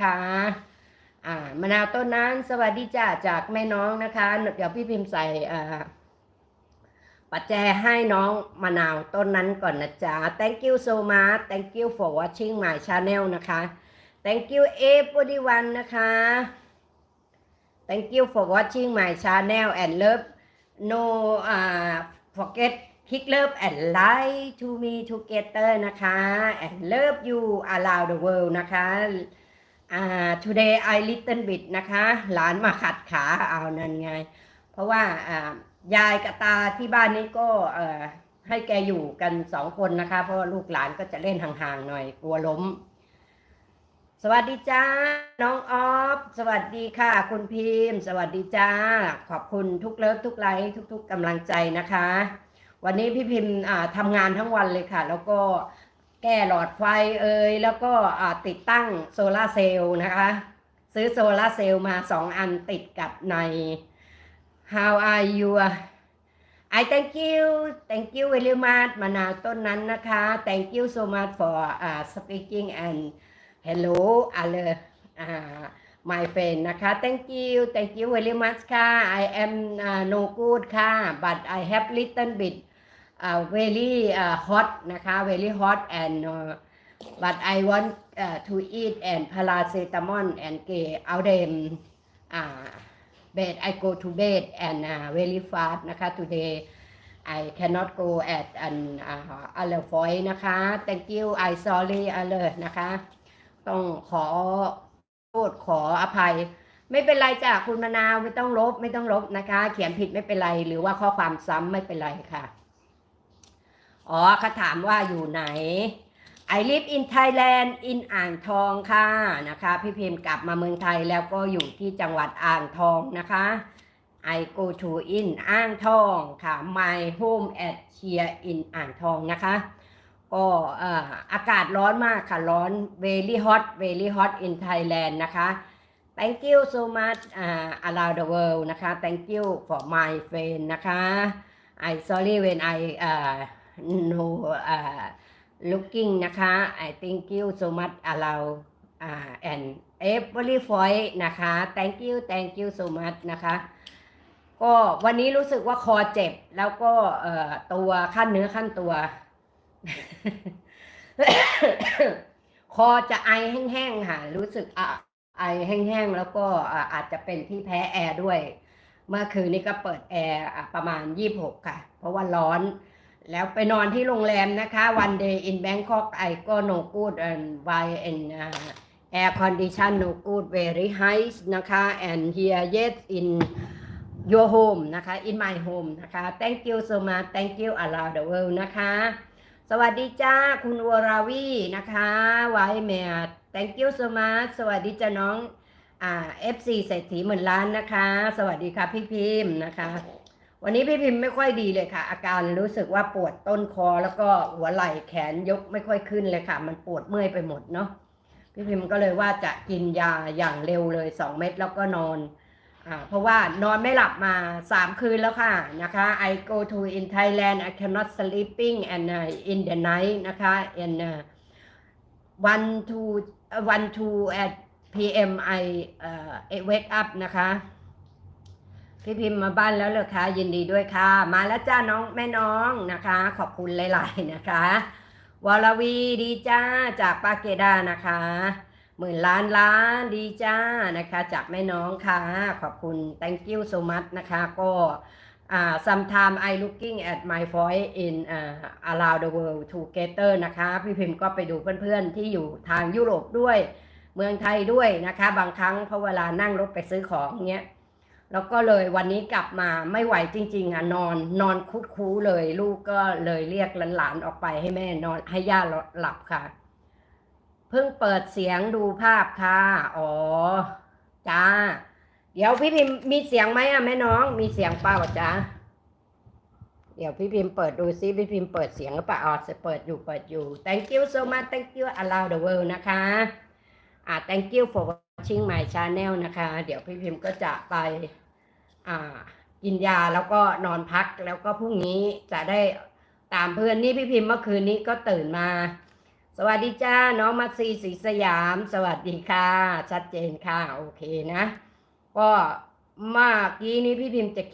นะคะอ่ามะนาวต้นนั้นสวัสดีจ้าจากแม่น้องนะคะ เดี๋ยวพี่พิมพ์ใส่อ่าปัจแจให้น้องมะนาวต้นนั้นก่อนนะจ๊ะ thank you so much thank you for watching my channel นะคะ thank you everyone นะคะ thank you for watching my channel and love no uh, forget click love and like to me together นะคะ and love you around the world นะคะ อ่า today I little bit นะคะ หลานมาขัดขาเอานั่นไง เพราะว่าอ่ายายกับตาที่บ้านนี้ก็เอ่อให้แกอยู่กันสองคนนะคะ เพราะว่าลูกหลานก็จะเล่นห่างๆหน่อยกลัวล้ม สวัสดีจ้า น้องออฟ สวัสดีค่ะ คุณพิมพ์ สวัสดีจ้า ขอบคุณทุกเลิฟทุกไลค์ทุก ๆกำลังใจนะคะ วันนี้พี่พิมพ์ทำงานทั้งวันเลยค่ะ แล้วก็ แก้หลอดไฟเอ่ยแล้วก็ติดตั้งโซลาเซลล์นะคะ ซื้อโซลาเซลล์มาสองอันติดกับใน How are you I thank you thank you very much มะนาวต้นนั้นนะคะ thank you so much for uh, speaking and hello other uh, my friend นะคะ thank you thank you very much ค่ะ I am uh, no good ค่ะ but I have little bit uh, very uh, hot นะคะ very hot and uh, but I want uh, to eat and paracetamol and get out them uh, bed I go to bed and uh, very fast นะคะ today I cannot go at an uh, other voice นะคะ thank you I sorry other นะคะ ต้องขอโทษขออภัย ไม่เป็นไรจ้ะคุณมะนาวไม่ต้องลบไม่ต้องลบนะคะ เขียนผิดไม่เป็นไร หรือว่าข้อความซ้ำไม่เป็นไรค่ะ อ๋อเขาถามว่าอยู่ไหน I live in Thailand in อ่างทองค่ะนะคะ พี่พิมพ์กลับมาเมืองไทยแล้วก็อยู่ที่จังหวัดอ่างทองนะคะ I go to in อ่างทองค่ะ my home at here in อ่างทองนะคะ ก็อออากาศร้อนมากค่ะ ร้อน very hot very hot in Thailand นะคะ thank you so much uh, around the world นะคะ thank you for my friend นะคะ I sorry when I uh, no uh, looking นะคะ I thank you so much around uh, and every voice นะคะ thank you thank you so much นะคะก็วันนี้รู้สึกว่าคอเจ็บแล้วก็เอ่อตัวขั้นเนื้อขั้นตัว คอจะไอแห้งๆค่ะ รู้สึกอะไอแห้งๆแล้วก็อาจจะเป็นที่แพ้แอร์ด้วย เมื่อคืนนี้ก็เปิดแอร์ประมาณ 26 ค่ะ เพราะว่าร้อน แล้วไปนอนที่โรงแรมนะคะ one day in Bangkok I ก็ no good and why and uh, air condition no good very high นะคะ and here yet in your home นะคะ in my home นะคะ thank you so much thank you around the world นะคะ สวัสดีจ้าคุณวราวีนะคะไว้แม่ thank you so much สวัสดีจ้าน้องอ่า FC เศรษฐีหมื่นล้านนะคะ สวัสดีค่ะพี่พิมพ์นะคะ วันนี้พี่พิมพ์ไม่ค่อยดีเลยค่ะ อาการรู้สึกว่าปวดต้นคอแล้วก็หัวไหล่แขนยกไม่ค่อยขึ้นเลยค่ะ มันปวดเมื่อยไปหมดเนาะพี่พิมพ์ก็เลยว่าจะกินยาอย่างเร็วเลย 2 เม็ดแล้วก็นอนอ่าเพราะว่านอนไม่หลับมา 3 คืนแล้วค่ะนะคะ I go to in Thailand I cannot sleeping and uh, in the night นะคะ and uh, one to uh, one to at p.m. I uh, wake up นะคะ พี่พิมพ์มาบ้านแล้วเหรอคะยินดีด้วยค่ะ มาแล้วจ้าน้องแม่น้องนะคะ ขอบคุณหลาย ๆนะคะวรวีดีจ้าจากปาเกดานะคะหมื่นล้านล้านดีจ้านะคะ จากแม่น้องค่ะ ขอบคุณ thank you so much นะคะ ก็ sometime I looking at my voice in uh, around the world together นะคะ พี่พิมพ์ก็ไปดูเพื่อนๆ ที่อยู่ทางยุโรปด้วย เมืองไทยด้วยนะคะ บางครั้งพราะเวลานั่งรถไปซื้อของเงี้ย แล้วก็เลยวันนี้กลับมาไม่ไหวจริง ๆ อะนอนนอนคุดคู้เลย ลูกก็เลยเรียกหลานๆออกไปให้แม่นอนให้ย่าหลับค่ะ เพิ่งเปิดเสียงดูภาพค่ะ อ๋อ จ้า เดี๋ยวพี่พิมพ์มีเสียงไหมอะแม่น้องมีเสียงเปล่าจ้าเดี๋ยวพี่พิมพ์เปิดดูซิพี่พิมพ์เปิดเสียงหรือเปล่าอ๋อจะเปิดอยู่เปิดอยู่ thank you so much thank you around the world นะคะอ่า thank you for ชิ่งหมายชาแนลนะคะ เดี๋ยวพี่พิมพ์ก็จะไปกินยาแล้วก็นอนพักแล้วก็พรุ่งนี้จะได้ตามเพื่อนนี่พี่พิมพ์เมื่อคืนนี้ก็ตื่นมา สวัสดีจ้าน้องมัตซีศรีสยาม สวัสดีค่ะ ชัดเจนค่ะ โอเคนะ ก็เมื่อกี้นี้พี่พิมพ์จะ